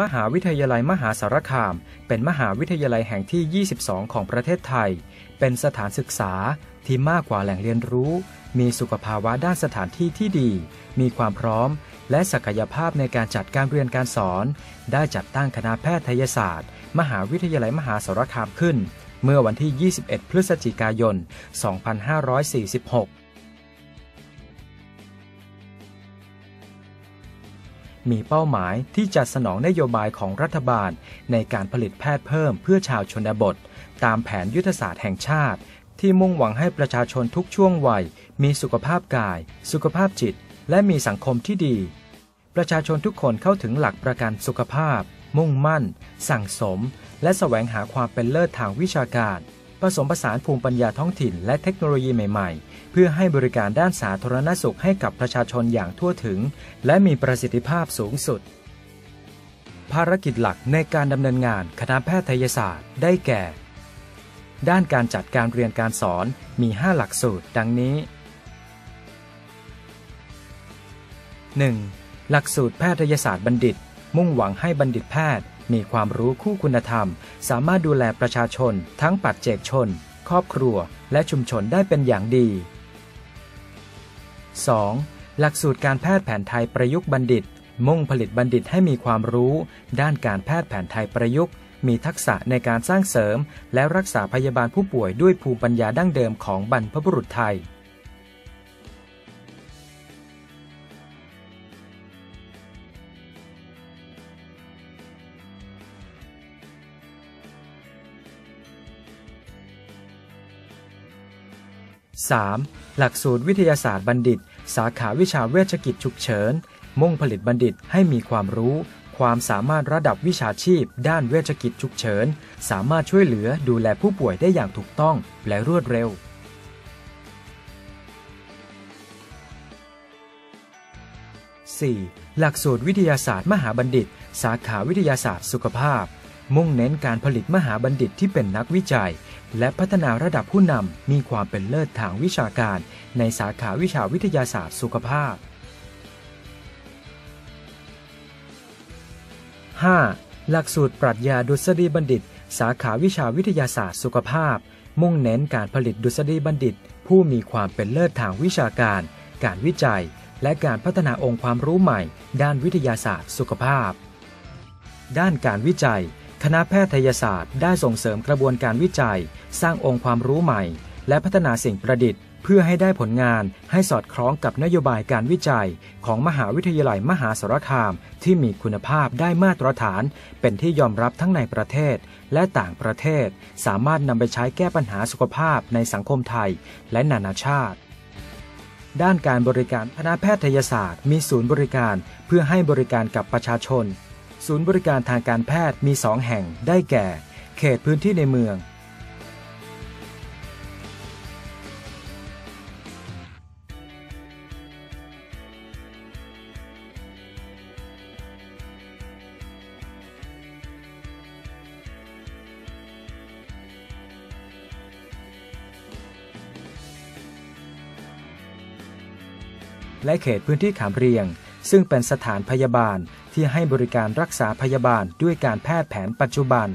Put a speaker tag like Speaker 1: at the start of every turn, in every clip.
Speaker 1: มหาวิทยาลัยมหาสารคาม เป็นมหาวิทยาลัยแห่งที่ 22 ของประเทศไทย เป็นสถานศึกษาที่มากกว่าแหล่งเรียนรู้ มีสุขภาวะด้านสถานที่ที่ดี มีความพร้อม และศักยภาพในการจัดการเรียนการสอน ได้จัดตั้งคณะแพทยศาสตร์ มหาวิทยาลัยมหาสารคามขึ้น เมื่อวันที่ 21 พฤศจิกายน 2546 มีเป้าหมายที่จะสนองนโยบายของรัฐบาล ในการผลิตแพทย์เพิ่มเพื่อชาวชนบท ตามแผนยุทธศาสตร์แห่งชาติ ที่มุ่งหวังให้ประชาชนทุกช่วงวัย มีสุขภาพกาย สุขภาพจิต และมีสังคมที่ดี ประชาชนทุกคนเข้าถึงหลักประกันสุขภาพ มุ่งมั่น สั่งสม และแสวงหาความเป็นเลิศทางวิชาการ ผสมผสานภูมิปัญญาท้องถิ่น และเทคโนโลยีใหม่ ๆ เพื่อให้บริการด้านสาธารณสุขให้กับประชาชนอย่างทั่วถึง และมีประสิทธิภาพสูงสุด ภารกิจหลักในการดำเนินงานคณะแพทยศาสตร์ ได้แก่ ด้านการจัดการเรียนการสอนมี 5 หลักสูตร ดังนี้ 1. หลักสูตรแพทยศาสตร์บัณฑิต มุ่งหวังให้บัณฑิตแพทย์ มีความรู้คู่คุณธรรม สามารถดูแลประชาชน ทั้งปัจเจกชน ครอบครัว และชุมชนได้เป็นอย่างดี 2. หลักสูตรการแพทย์แผนไทยประยุกต์บัณฑิต มุ่งผลิตบัณฑิตให้มีความรู้ ด้านการแพทย์แผนไทยประยุกต์ มีทักษะในการสร้างเสริม และรักษาพยาบาลผู้ป่วยด้วยภูมิปัญญาดั้งเดิมของบรรพบุรุษไทย 3. หลักสูตรวิทยาศาสตร์บัณฑิต สาขาวิชาเวชกิจฉุกเฉิน มุ่งผลิตบัณฑิตให้มีความรู้ ความสามารถระดับวิชาชีพ ด้านเวชกิจฉุกเฉิน สามารถช่วยเหลือดูแลผู้ป่วยได้อย่างถูกต้องและรวดเร็ว 4. หลักสูตรวิทยาศาสตร์มหาบัณฑิต สาขาวิทยาศาสตร์สุขภาพ มุ่งเน้นการผลิตมหาบัณฑิตที่เป็นนักวิจัย และพัฒนาระดับผู้นำมีความเป็นเลิศทางวิชาการ ในสาขาวิชาวิทยาศาสตร์สุขภาพ 5. หลักสูตรปรัชญาดุษฎีบัณฑิต สาขาวิชาวิทยาศาสตร์สุขภาพ มุ่งเน้นการผลิตดุษฎีบัณฑิต ผู้มีความเป็นเลิศทางวิชาการ การวิจัย และการพัฒนาองค์ความรู้ใหม่ ด้านวิทยาศาสตร์สุขภาพ ด้านการวิจัย คณะแพทยศาสตร์ได้ส่งเสริมกระบวนการวิจัย สร้างองค์ความรู้ใหม่ และพัฒนาสิ่งประดิษฐ์ เพื่อให้ได้ผลงานให้สอดคล้องกับนโยบายการวิจัย ของมหาวิทยาลัยมหาสารคาม ที่มีคุณภาพได้มาตรฐาน เป็นที่ยอมรับทั้งในประเทศ และต่างประเทศ สามารถนำไปใช้แก้ปัญหาสุขภาพในสังคมไทย และนานาชาติด้านการบริการคณะแพทยศาสตร์ มีศูนย์บริการเพื่อให้บริการกับประชาชน ศูนย์บริการทางการแพทย์มี 2 แห่งได้แก่ เขตพื้นที่ในเมือง และเขตพื้นที่ขามเรียง ซึ่งเป็นสถานพยาบาล ที่ให้บริการรักษาพยาบาลด้วยการแพทย์แผนปัจจุบัน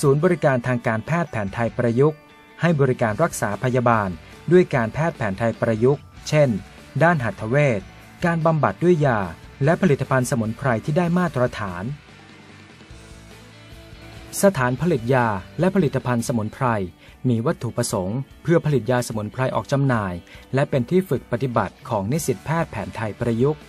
Speaker 1: ศูนย์บริการทางการแพทย์แผนไทยประยุกต์ ให้บริการรักษาพยาบาลด้วยการแพทย์แผนไทยประยุกต์ เช่น ด้านหัตถเวชการบำบัดด้วยยา และผลิตภัณฑ์สมุนไพรที่ได้มาตรฐาน สถานผลิตยาและผลิตภัณฑ์สมุนไพร มีวัตถุประสงค์ เพื่อผลิตยาสมุนไพรออกจำหน่าย และเป็นที่ฝึกปฏิบัติของนิสิตแพทย์แผนไทยประยุกต์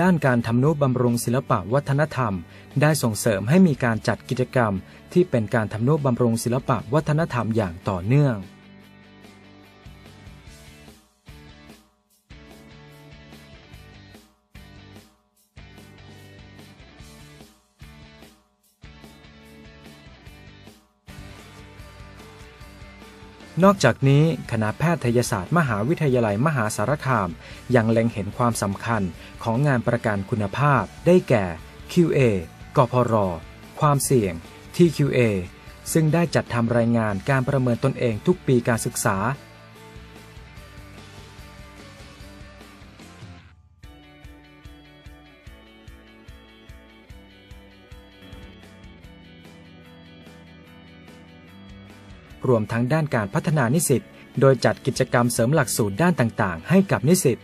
Speaker 1: ด้านการทำนุบำรุงศิลปะวัฒนธรรม ได้ส่งเสริมให้มีการจัดกิจกรรม ที่เป็นการทำนุบำรุงศิลปะวัฒนธรรมอย่างต่อเนื่อง นอกจากนี้คณะแพทยศาสตร์มหาวิทยาลัยมหาสารคาม ยังเล็งเห็นความสำคัญของงานประกันคุณภาพ ได้แก่ QA กพร ความเสี่ยง TQA ซึ่งได้จัดทำรายงานการประเมินตนเองทุกปีการศึกษา รวมทั้งด้านการพัฒนานิสิตโดยจัดกิจกรรมเสริมหลักสูตรด้านต่างๆ ให้กับนิสิต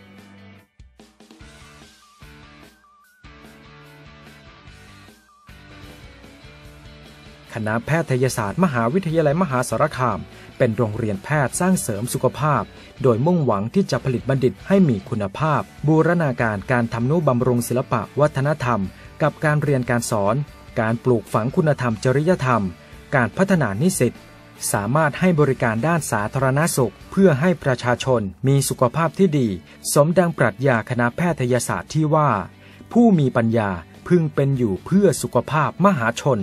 Speaker 1: คณะแพทยศาสตร์มหาวิทยาลัยมหาสารคาม เป็นโรงเรียนแพทย์สร้างเสริมสุขภาพ โดยมุ่งหวังที่จะผลิตบัณฑิตให้มีคุณภาพ บูรณาการการทำนุบำรุงศิลปะวัฒนธรรม กับการเรียนการสอน การปลูกฝังคุณธรรมจริยธรรม การพัฒนานิสิต สามารถให้บริการด้านสาธารณสุข เพื่อให้ประชาชนมีสุขภาพที่ดี สมดังปรัชญาคณะแพทยศาสตร์ที่ว่า ผู้มีปัญญาพึงเป็นอยู่เพื่อสุขภาพมหาชน